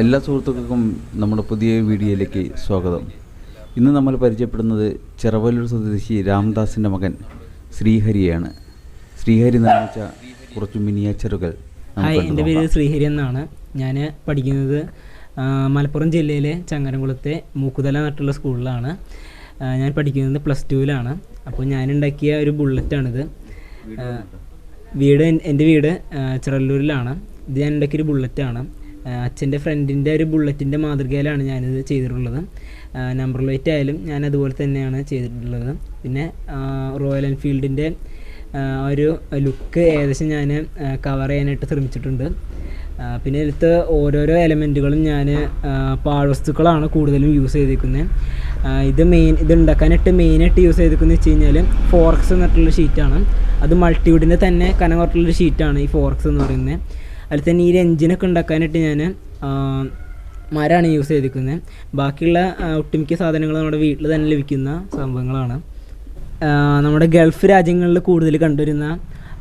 എല്ലാ സുഹൃത്തുക്കൾക്കും നമ്മുടെ പുതിയ വീഡിയോയിലേക്ക് സ്വാഗതം. ഇന്ന് നമ്മൾ പരിചയപ്പെടുന്നത് ചെറവല്ലൂർ സ്വദേശി രാംദാസിന്റെ മകൻ ശ്രീഹരിയാണ്. ശ്രീഹരി നിർമ്മിച്ച കുറച്ച് മിനിയേച്ചറുകൾ ഹായ് എന്റെ പേര് ശ്രീഹരി എന്നാണ്. ഞാൻ പഠിക്കുന്നത് മലപ്പുറം ജില്ലയിലെ ചങ്ങരംകുളത്തെ മൂക്കുതല നട്ടുള്ള സ്കൂളിലാണ്. ഞാൻ പഠിക്കുന്നത് പ്ലസ് ടുവിലാണ്. അപ്പോൾ ഞാൻ ഉണ്ടാക്കിയ ഒരു ബുള്ളറ്റാണിത്. വീട് എന്റെ വീട് ചിറവല്ലൂരിലാണ്. ഇത് ഞാൻ ഉണ്ടാക്കിയൊരു ബുള്ളറ്റാണ്. അച്ഛന്റെ ഫ്രണ്ടിന്റെ ഒരു ബുള്ളറ്റിന്റെ മാതൃകയിലാണ് ഞാനിത് ചെയ്തിട്ടുള്ളത്. നമ്പർ പ്ലേറ്റ് ആയാലും ഞാൻ അതുപോലെ തന്നെയാണ് ചെയ്തിട്ടുള്ളത്. പിന്നെ റോയൽ എൻഫീൽഡിന്റെ ഒരു ലുക്ക് ഏകദേശം ഞാൻ കവർ ചെയ്യാനായിട്ട് ശ്രമിച്ചിട്ടുണ്ട്. പിന്നെ ഇതിലത്തെ ഓരോരോ എലമെന്റുകളും ഞാൻ പാഴ്വസ്തുക്കളാണ് കൂടുതലും യൂസ് ചെയ്തിരിക്കുന്നത് ഇത് മെയിൻ ഇത് ഉണ്ടാക്കാനായിട്ട് മെയിനായിട്ട് യൂസ് ചെയ്തിരിക്കുന്നത് വെച്ച് കഴിഞ്ഞാൽ ഫോർക്സ് എന്നിട്ടുള്ള ഷീറ്റാണ് അത് മൾട്ടിവുഡിന്റെ തന്നെ കനം കുറച്ചുള്ളൊരു ഷീറ്റാണ് ഈ ഫോർക്സ് എന്ന് പറയുന്നത് അതിൽ തന്നെ ഈ ഒരു എഞ്ചിനൊക്കെ ഉണ്ടാക്കാനായിട്ട് ഞാൻ മരമാണ് യൂസ് ചെയ്തിരിക്കുന്നത്. ബാക്കിയുള്ള ഒട്ടുമിക്ക സാധനങ്ങൾ നമ്മുടെ വീട്ടിൽ തന്നെ ലഭിക്കുന്ന സംഭവങ്ങളാണ്. നമ്മുടെ ഗൾഫ് രാജ്യങ്ങളിൽ കൂടുതൽ കണ്ടുവരുന്ന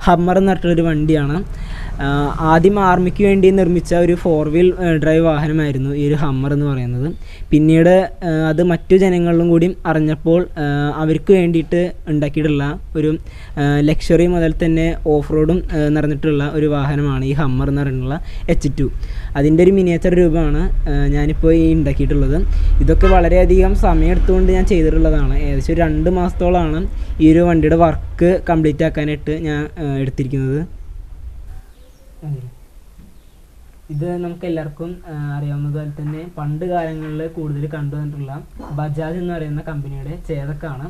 ഹമ്മർ എന്ന് പറഞ്ഞിട്ടുള്ളൊരു വണ്ടിയാണ്. ആദ്യം ആർമിക്ക് വേണ്ടി നിർമ്മിച്ച ഒരു ഫോർ വീൽ ഡ്രൈവ് വാഹനമായിരുന്നു ഈ ഒരു ഹമ്മർ എന്ന് പറയുന്നത്. പിന്നീട് അത് മറ്റു ജനങ്ങളിലും കൂടി അറിഞ്ഞപ്പോൾ അവർക്ക് വേണ്ടിയിട്ട് ഉണ്ടാക്കിയിട്ടുള്ള ഒരു ലക്ഷറി മുതൽ തന്നെ ഓഫ് റോഡും നിറഞ്ഞിട്ടുള്ള ഒരു വാഹനമാണ് ഈ ഹമ്മർ എന്ന് പറഞ്ഞിട്ടുള്ള എച്ച് ടു അതിന്റെ ഒരു മിനിയേച്ചർ രൂപമാണ് ഞാനിപ്പോൾ ഈ ഉണ്ടാക്കിയിട്ടുള്ളത്. ഇതൊക്കെ വളരെയധികം സമയം എടുത്തുകൊണ്ട് ഞാൻ ചെയ്തിട്ടുള്ളതാണ്. ഏകദേശം രണ്ട് മാസത്തോളമാണ് ഈ ഒരു വണ്ടിയുടെ വർക്ക് കംപ്ലീറ്റ് ആക്കാനായിട്ട് ഞാൻ എടുത്തിരിക്കുന്നത്. ഇത് നമുക്ക് എല്ലാവർക്കും അറിയാവുന്നത് അറിയാവുന്നതുപോലെ തന്നെ പണ്ട് കാലങ്ങളിൽ കൂടുതൽ കണ്ടുവന്നിട്ടുള്ള ബജാജ് എന്ന് പറയുന്ന കമ്പനിയുടെ ചേതക്കാണ്.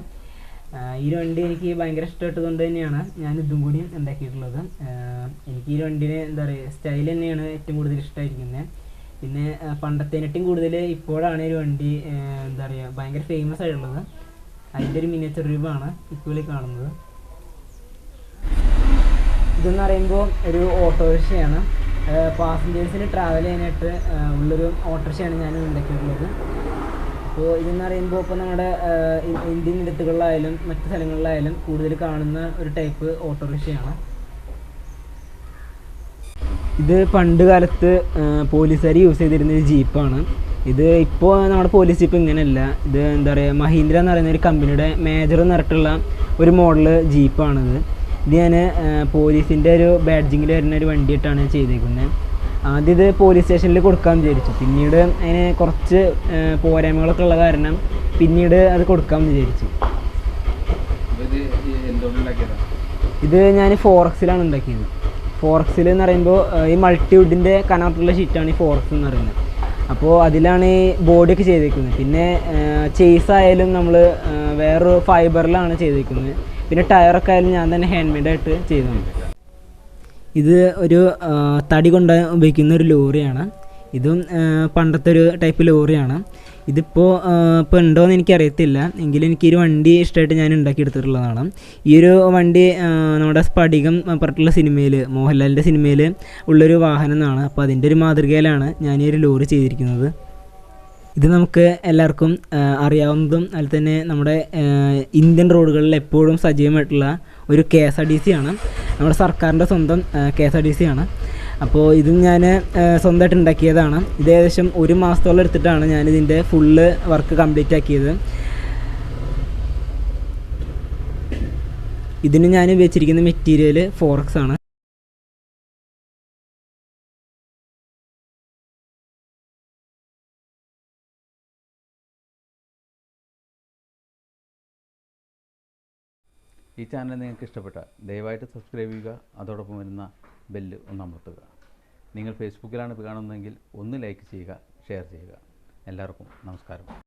ഈ വണ്ടി എനിക്ക് ഭയങ്കര ഇഷ്ടപ്പെട്ടതുകൊണ്ട് തന്നെയാണ് ഞാൻ ഇതും കൂടി ഉണ്ടാക്കിയിട്ടുള്ളത്. എനിക്ക് ഈ വണ്ടിനെ എന്താ പറയുക സ്റ്റൈൽ തന്നെയാണ് ഏറ്റവും കൂടുതൽ ഇഷ്ടമായിരിക്കുന്നത്. പിന്നെ പണ്ടത്തേനേറ്റവും കൂടുതൽ ഇപ്പോഴാണ് ഒരു വണ്ടി എന്താ പറയുക ഭയങ്കര ഫേമസ് ആയിട്ടുള്ളത്. അതിന്റെ ഒരു മിനിയേച്ചർ രൂപമാണ് ഇപ്പോൾ കാണുന്നത്. ഇതെന്ന് പറയുമ്പോൾ ഒരു ഓട്ടോറിക്ഷയാണ്. പാസഞ്ചേഴ്സിന് ട്രാവൽ ചെയ്യാനായിട്ട് ഉള്ളൊരു ഓട്ടോറിക്ഷയാണ് ഞാൻ ഉണ്ടാക്കിയിട്ടുള്ളത് അപ്പോൾ ഇതെന്ന് പറയുമ്പോൾ ഇപ്പോൾ നമ്മുടെ ഇന്ത്യൻ ഇടത്തുകളിലായാലും മറ്റ് സ്ഥലങ്ങളിലായാലും കൂടുതൽ കാണുന്ന ഒരു ടൈപ്പ് ഓട്ടോറിക്ഷയാണ്. ഇത് പണ്ട് കാലത്ത് പോലീസുകാർ യൂസ് ചെയ്തിരുന്ന ഒരു ജീപ്പാണ്. ഇത് ഇപ്പോൾ നമ്മുടെ പോലീസ് ജീപ്പ് ഇങ്ങനെയല്ല. ഇത് എന്താ പറയുക മഹീന്ദ്ര എന്ന് പറയുന്ന ഒരു കമ്പനിയുടെ മേജർ എന്ന് പറഞ്ഞിട്ടുള്ള ഒരു മോഡൽ ജീപ്പാണിത്. ഇത് ഞാൻ പോലീസിന്റെ ഒരു ബാഡ്ജിങ്ങിൽ വരുന്ന ഒരു വണ്ടിയായിട്ടാണ് ചെയ്തേക്കുന്നത് ആദ്യം ഇത് പോലീസ് സ്റ്റേഷനിൽ കൊടുക്കാൻ വിചാരിച്ചു. പിന്നീട് അതിന് കുറച്ച് പോരായ്മകളൊക്കെ ഉള്ള കാരണം പിന്നീട് അത് കൊടുക്കാൻ വിചാരിച്ചു. ഇത് ഞാൻ ഫോറക്സിലാണ് ഉണ്ടാക്കിയത്. ഫോറക്സിൽ എന്ന് പറയുമ്പോൾ ഈ മൾട്ടിവുഡിന്റെ കനർട്ടുള്ള ഷീറ്റാണ് ഈ ഫോറക്സ് എന്ന് പറയുന്നത്. അപ്പോൾ അതിലാണ് ഈ ബോഡിയൊക്കെ ചെയ്തേക്കുന്നത് പിന്നെ ചേസ് ആയാലും നമ്മൾ വേറൊരു ഫൈബറിലാണ് ചെയ്തേക്കുന്നത് പിന്നെ ടയറൊക്കെ ആയാലും ഞാൻ തന്നെ ഹാൻഡ് മെയ്ഡായിട്ട് ചെയ്തിട്ടുണ്ട് ഇത് ഒരു തടി കൊണ്ട് ഉപയോഗിക്കുന്ന ഒരു ലോറിയാണ്. ഇതും പണ്ടത്തെ ഒരു ടൈപ്പ് ലോറിയാണ്. ഇതിപ്പോൾ ഇപ്പോൾ ഉണ്ടോയെന്ന് എനിക്കറിയത്തില്ല. എങ്കിലും എനിക്ക് ഒരു വണ്ടി ഇഷ്ടമായിട്ട് ഞാൻ ഉണ്ടാക്കി ഉണ്ടാക്കിയെടുത്തിട്ടുള്ളതാണ് ഈ ഒരു വണ്ടി നമ്മുടെ സ്പടികം പറഞ്ഞിട്ടുള്ള സിനിമയിൽ മോഹൻലാലിന്റെ സിനിമയിൽ ഉള്ളൊരു വാഹനം എന്നാണ്. അപ്പോൾ അതിന്റെ ഒരു മാതൃകയിലാണ് ഞാൻ ഈ ഒരു ലോറി ചെയ്തിരിക്കുന്നത്. ഇത് നമുക്ക് എല്ലാവർക്കും അറിയാവുന്നതും അതിൽ തന്നെ നമ്മുടെ ഇന്ത്യൻ റോഡുകളിൽ എപ്പോഴും സജീവമായിട്ടുള്ള ഒരു K S R T C ആണ്. നമ്മുടെ സർക്കാരിന്റെ സ്വന്തം K S R T C ആണ്. അപ്പോൾ ഇതും ഞാൻ സ്വന്തമായിട്ട് ഉണ്ടാക്കിയതാണ്. ഇത് ഏകദേശം ഒരു മാസത്തോളം എടുത്തിട്ടാണ് ഞാനിതിന്റെ ഫുള്ള് വർക്ക് കംപ്ലീറ്റ് ആക്കിയത്. ഇതിന് ഞാൻ ഉപയോഗിച്ചിരിക്കുന്ന മെറ്റീരിയൽ ഫോറക്സ് ആണ്. ഈ ചാനൽ നിങ്ങൾക്ക് ഇഷ്ടപ്പെട്ടാൽ ദയവായിട്ട് സബ്സ്ക്രൈബ് ചെയ്യുക. അതോടൊപ്പം വരുന്ന ബെല്ല് ഒന്ന് അമർത്തുക. നിങ്ങൾ ഫേസ്ബുക്കിലാണ് കാണുന്നതെങ്കിൽ ഒന്ന് ലൈക്ക് ചെയ്യുക ഷെയർ ചെയ്യുക. എല്ലാവർക്കും നമസ്കാരം.